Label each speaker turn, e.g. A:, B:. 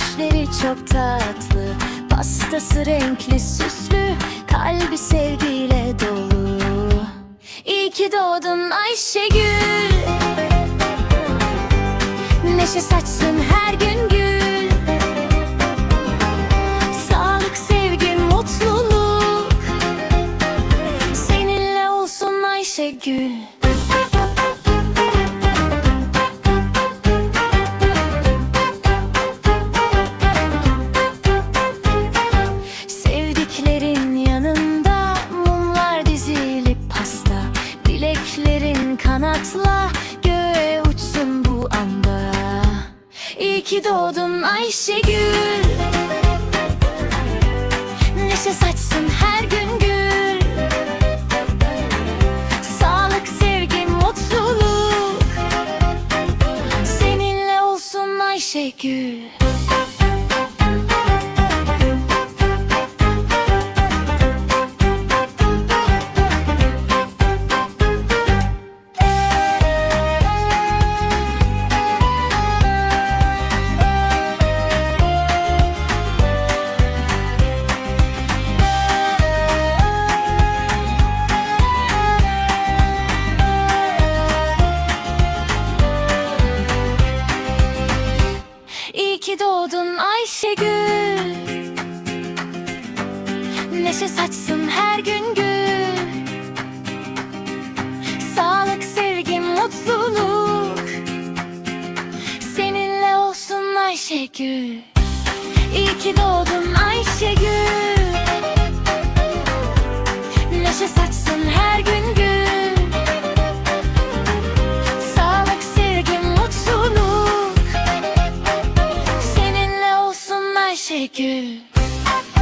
A: Gülüşleri çok tatlı. Pastası renkli süslü Kalbi sevgiyle dolu. İyi ki doğdun Ayşegül. Neşe saçsın her gün gül. Sağlık, sevgi, mutluluk. Seninle olsun Ayşegül. Kanatla göğe uçsun bu anda. İyi ki doğdun Ayşegül. Neşe saçsın her gün gül. Sağlık, sevgi, mutluluk. Seninle olsun Ayşegül ki doğdun Ayşegül. Neşe saçsın her gün gül. Sağlık, sevgi, mutluluk. Seninle olsun Ayşegül. İyi ki doğdun Ayşegül make it.